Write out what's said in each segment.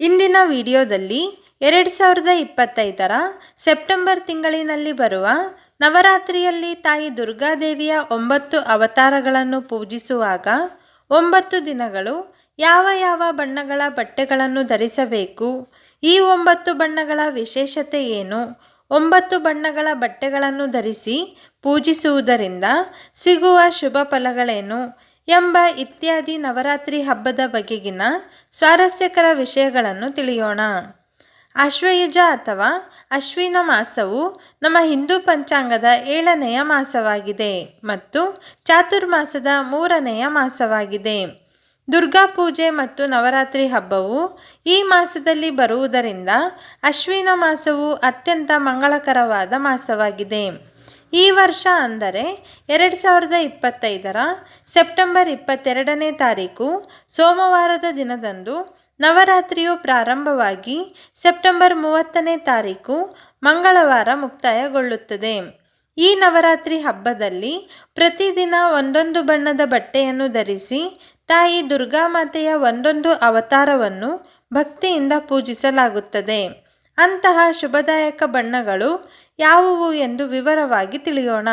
ಇಂದಿನ ವಿಡಿಯೋದಲ್ಲಿ ಎರಡು ಸಾವಿರದ ಇಪ್ಪತ್ತೈದರ ಸೆಪ್ಟೆಂಬರ್ ತಿಂಗಳಿನಲ್ಲಿ ಬರುವ ನವರಾತ್ರಿಯಲ್ಲಿ ತಾಯಿ ದುರ್ಗಾದೇವಿಯ ಒಂಬತ್ತು ಅವತಾರಗಳನ್ನು ಪೂಜಿಸುವಾಗ ಒಂಬತ್ತು ದಿನಗಳು ಯಾವ ಯಾವ ಬಣ್ಣಗಳ ಬಟ್ಟೆಗಳನ್ನು ಧರಿಸಬೇಕು, ಈ ಒಂಬತ್ತು ಬಣ್ಣಗಳ ವಿಶೇಷತೆ ಏನು, ಒಂಬತ್ತು ಬಣ್ಣಗಳ ಬಟ್ಟೆಗಳನ್ನು ಧರಿಸಿ ಪೂಜಿಸುವುದರಿಂದ ಸಿಗುವ ಶುಭ ಫಲಗಳೇನು ಎಂಬ ಇತ್ಯಾದಿ ನವರಾತ್ರಿ ಹಬ್ಬದ ಬಗೆಗಿನ ಸ್ವಾರಸ್ಯಕರ ವಿಷಯಗಳನ್ನು ತಿಳಿಯೋಣ. ಅಶ್ವಯುಜ ಅಥವಾ ಅಶ್ವಿನ ಮಾಸವು ನಮ್ಮ ಹಿಂದೂ ಪಂಚಾಂಗದ ಏಳನೆಯ ಮಾಸವಾಗಿದೆ ಮತ್ತು ಚಾತುರ್ಮಾಸದ ಮೂರನೆಯ ಮಾಸವಾಗಿದೆ. ದುರ್ಗಾ ಪೂಜೆ ಮತ್ತು ನವರಾತ್ರಿ ಹಬ್ಬವು ಈ ಮಾಸದಲ್ಲಿ ಬರುವುದರಿಂದ ಅಶ್ವಿನ ಮಾಸವು ಅತ್ಯಂತ ಮಂಗಳಕರವಾದ ಮಾಸವಾಗಿದೆ. ಈ ವರ್ಷ ಅಂದರೆ ಎರಡು ಸಾವಿರದ ಇಪ್ಪತ್ತೈದರ ಸೆಪ್ಟೆಂಬರ್ ಇಪ್ಪತ್ತೆರಡನೇ ತಾರೀಕು ಸೋಮವಾರದ ದಿನದಂದು ನವರಾತ್ರಿಯು ಪ್ರಾರಂಭವಾಗಿ ಸೆಪ್ಟೆಂಬರ್ ಮೂವತ್ತನೇ ತಾರೀಕು ಮಂಗಳವಾರ ಮುಕ್ತಾಯಗೊಳ್ಳುತ್ತದೆ. ಈ ನವರಾತ್ರಿ ಹಬ್ಬದಲ್ಲಿ ಪ್ರತಿದಿನ ಒಂದೊಂದು ಬಣ್ಣದ ಬಟ್ಟೆಯನ್ನು ಧರಿಸಿ ತಾಯಿ ದುರ್ಗಾಮಾತೆಯ ಒಂದೊಂದು ಅವತಾರವನ್ನು ಭಕ್ತಿಯಿಂದ ಪೂಜಿಸಲಾಗುತ್ತದೆ. ಅಂತಹ ಶುಭದಾಯಕ ಬಣ್ಣಗಳು ಯಾವುವು ಎಂದು ವಿವರವಾಗಿ ತಿಳಿಯೋಣ.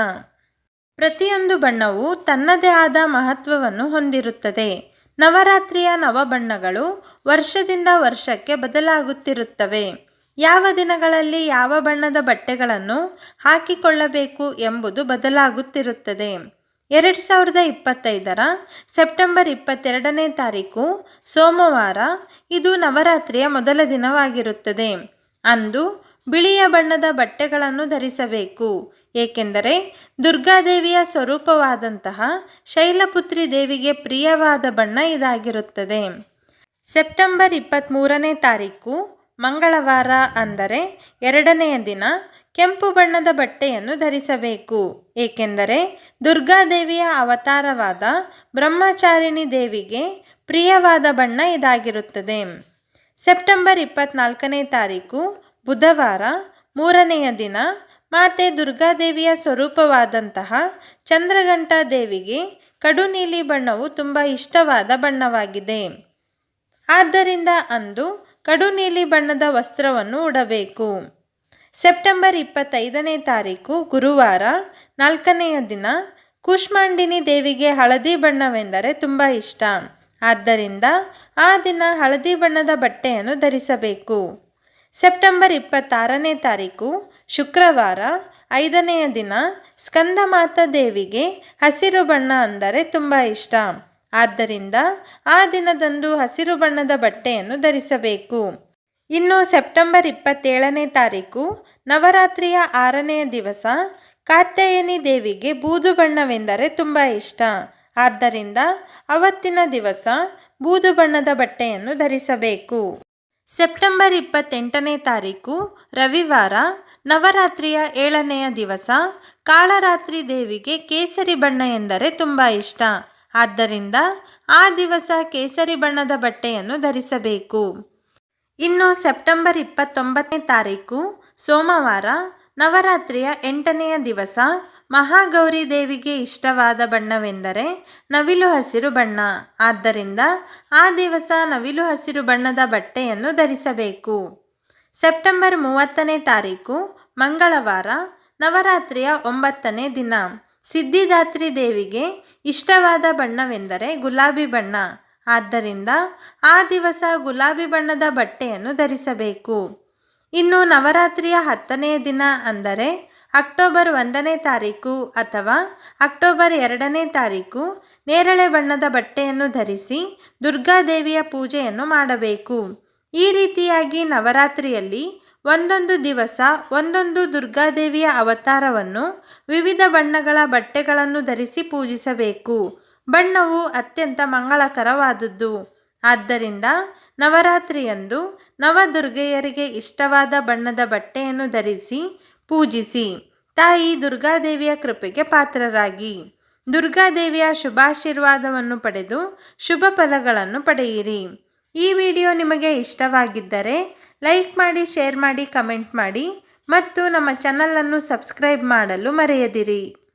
ಪ್ರತಿಯೊಂದು ಬಣ್ಣವು ತನ್ನದೇ ಆದ ಮಹತ್ವವನ್ನು ಹೊಂದಿರುತ್ತದೆ. ನವರಾತ್ರಿಯ ನವಬಣ್ಣಗಳು ವರ್ಷದಿಂದ ವರ್ಷಕ್ಕೆ ಬದಲಾಗುತ್ತಿರುತ್ತವೆ. ಯಾವ ದಿನಗಳಲ್ಲಿ ಯಾವ ಬಣ್ಣದ ಬಟ್ಟೆಗಳನ್ನು ಹಾಕಿಕೊಳ್ಳಬೇಕು ಎಂಬುದು ಬದಲಾಗುತ್ತಿರುತ್ತದೆ. ಎರಡು ಸಾವಿರದ ಇಪ್ಪತ್ತೈದರ ಸೆಪ್ಟೆಂಬರ್ ಇಪ್ಪತ್ತೆರಡನೇ ತಾರೀಕು ಸೋಮವಾರ, ಇದು ನವರಾತ್ರಿಯ ಮೊದಲ ದಿನವಾಗಿರುತ್ತದೆ. ಅಂದು ಬಿಳಿಯ ಬಣ್ಣದ ಬಟ್ಟೆಗಳನ್ನು ಧರಿಸಬೇಕು. ಏಕೆಂದರೆ ದುರ್ಗಾದೇವಿಯ ಸ್ವರೂಪವಾದಂತಹ ಶೈಲಪುತ್ರಿ ದೇವಿಗೆ ಪ್ರಿಯವಾದ ಬಣ್ಣ ಇದಾಗಿರುತ್ತದೆ. ಸೆಪ್ಟೆಂಬರ್ ಇಪ್ಪತ್ತ್ಮೂರನೇ ತಾರೀಕು, ಮಂಗಳವಾರ ಅಂದರೆ ಎರಡನೆಯ ದಿನ ಕೆಂಪು ಬಣ್ಣದ ಬಟ್ಟೆಯನ್ನು ಧರಿಸಬೇಕು. ಏಕೆಂದರೆ ದುರ್ಗಾದೇವಿಯ ಅವತಾರವಾದ ಬ್ರಹ್ಮಚಾರಿಣಿ ದೇವಿಗೆ ಪ್ರಿಯವಾದ ಬಣ್ಣ ಇದಾಗಿರುತ್ತದೆ. ಸೆಪ್ಟೆಂಬರ್ ಇಪ್ಪತ್ನಾಲ್ಕನೇ ತಾರೀಕು, ಬುಧವಾರ, ಮೂರನೆಯ ದಿನ, ಮಾತೆ ದುರ್ಗಾದೇವಿಯ ಸ್ವರೂಪವಾದಂತಹ ಚಂದ್ರಘಂಟಾ ದೇವಿಗೆ ಕಡು ನೀಲಿ ಬಣ್ಣವು ತುಂಬ ಇಷ್ಟವಾದ ಬಣ್ಣವಾಗಿದೆ. ಆದ್ದರಿಂದ ಅಂದು ಕಡು ನೀಲಿ ಬಣ್ಣದ ವಸ್ತ್ರವನ್ನು ಉಡಬೇಕು. ಸೆಪ್ಟೆಂಬರ್ ಇಪ್ಪತ್ತೈದನೇ ತಾರೀಕು, ಗುರುವಾರ, ನಾಲ್ಕನೆಯ ದಿನ, ಕೂಷ್ಮಾಂಡಿನಿ ದೇವಿಗೆ ಹಳದಿ ಬಣ್ಣವೆಂದರೆ ತುಂಬ ಇಷ್ಟ. ಆದ್ದರಿಂದ ಆ ದಿನ ಹಳದಿ ಬಣ್ಣದ ಬಟ್ಟೆಯನ್ನು ಧರಿಸಬೇಕು. ಸೆಪ್ಟೆಂಬರ್ ಇಪ್ಪತ್ತಾರನೇ ತಾರೀಕು, ಶುಕ್ರವಾರ, ಐದನೆಯ ದಿನ, ಸ್ಕಂದಮಾತಾ ದೇವಿಗೆ ಹಸಿರು ಬಣ್ಣ ಅಂದರೆ ತುಂಬ ಇಷ್ಟ. ಆದ್ದರಿಂದ ಆ ದಿನದಂದು ಹಸಿರು ಬಣ್ಣದ ಬಟ್ಟೆಯನ್ನು ಧರಿಸಬೇಕು. ಇನ್ನು ಸೆಪ್ಟೆಂಬರ್ ಇಪ್ಪತ್ತೇಳನೇ ತಾರೀಕು, ನವರಾತ್ರಿಯ ಆರನೆಯ ದಿವಸ, ಕಾತ್ಯಾಯನಿ ದೇವಿಗೆ ಬೂದು ಬಣ್ಣವೆಂದರೆ ತುಂಬ ಇಷ್ಟ. ಆದ್ದರಿಂದ ಅವತ್ತಿನ ದಿವಸ ಬೂದು ಬಣ್ಣದ ಬಟ್ಟೆಯನ್ನು ಧರಿಸಬೇಕು. ಸೆಪ್ಟೆಂಬರ್ ಇಪ್ಪತ್ತೆಂಟನೇ ತಾರೀಕು, ರವಿವಾರ, ನವರಾತ್ರಿಯ ಏಳನೆಯ ದಿವಸ, ಕಾಳರಾತ್ರಿ ದೇವಿಗೆ ಕೇಸರಿ ಬಣ್ಣ ಎಂದರೆ ತುಂಬ ಇಷ್ಟ. ಆದ್ದರಿಂದ ಆ ದಿವಸ ಕೇಸರಿ ಬಣ್ಣದ ಬಟ್ಟೆಯನ್ನು ಧರಿಸಬೇಕು. ಇನ್ನು ಸೆಪ್ಟೆಂಬರ್ ಇಪ್ಪತ್ತೊಂಬತ್ತನೇ ತಾರೀಕು, ಸೋಮವಾರ, ನವರಾತ್ರಿಯ ಎಂಟನೆಯ ದಿವಸ ಮಹಾಗೌರಿ ದೇವಿಗೆ ಇಷ್ಟವಾದ ಬಣ್ಣವೆಂದರೆ ನವಿಲು ಹಸಿರು ಬಣ್ಣ. ಆದ್ದರಿಂದ ಆ ದಿವಸ ನವಿಲು ಹಸಿರು ಬಣ್ಣದ ಬಟ್ಟೆಯನ್ನು ಧರಿಸಬೇಕು. ಸೆಪ್ಟೆಂಬರ್ ಮೂವತ್ತನೇ ತಾರೀಕು, ಮಂಗಳವಾರ, ನವರಾತ್ರಿಯ ಒಂಬತ್ತನೇ ದಿನ. ಸಿದ್ಧಿದಾತ್ರಿ ದೇವಿಗೆ ಇಷ್ಟವಾದ ಬಣ್ಣವೆಂದರೆ ಗುಲಾಬಿ ಬಣ್ಣ. ಆದ್ದರಿಂದ ಆ ದಿವಸ ಗುಲಾಬಿ ಬಣ್ಣದ ಬಟ್ಟೆಯನ್ನು ಧರಿಸಬೇಕು. ಇನ್ನು ನವರಾತ್ರಿಯ ಹತ್ತನೆಯ ದಿನ ಅಂದರೆ ಅಕ್ಟೋಬರ್ ಒಂದನೇ ತಾರೀಕು ಅಥವಾ ಅಕ್ಟೋಬರ್ ಎರಡನೇ ತಾರೀಕು ನೇರಳೆ ಬಣ್ಣದ ಬಟ್ಟೆಯನ್ನು ಧರಿಸಿ ದುರ್ಗಾದೇವಿಯ ಪೂಜೆಯನ್ನು ಮಾಡಬೇಕು. ಈ ರೀತಿಯಾಗಿ ನವರಾತ್ರಿಯಲ್ಲಿ ಒಂದೊಂದು ದಿವಸ ಒಂದೊಂದು ದುರ್ಗಾದೇವಿಯ ಅವತಾರವನ್ನು ವಿವಿಧ ಬಣ್ಣಗಳ ಬಟ್ಟೆಗಳನ್ನು ಧರಿಸಿ ಪೂಜಿಸಬೇಕು. ಬಣ್ಣವು ಅತ್ಯಂತ ಮಂಗಳಕರವಾದದ್ದು. ಆದ್ದರಿಂದ ನವರಾತ್ರಿಯಂದು ನವದುರ್ಗೆಯರಿಗೆ ಇಷ್ಟವಾದ ಬಣ್ಣದ ಬಟ್ಟೆಯನ್ನು ಧರಿಸಿ ಪೂಜಿಸಿ. ತಾಯಿ ದುರ್ಗಾದೇವಿಯ ಕೃಪೆಗೆ ಪಾತ್ರರಾಗಿ. ದುರ್ಗಾದೇವಿಯ ಶುಭಾಶೀರ್ವಾದವನ್ನು ಪಡೆದು ಶುಭ ಫಲಗಳನ್ನು ಪಡೆಯಿರಿ. ಈ ವಿಡಿಯೋ ನಿಮಗೆ ಇಷ್ಟವಾಗಿದ್ದರೆ ಲೈಕ್ ಮಾಡಿ, ಶೇರ್ ಮಾಡಿ, ಕಮೆಂಟ್ ಮಾಡಿ ಮತ್ತು ನಮ್ಮ ಚಾನಲನ್ನು ಸಬ್ಸ್ಕ್ರೈಬ್ ಮಾಡಲು ಮರೆಯದಿರಿ.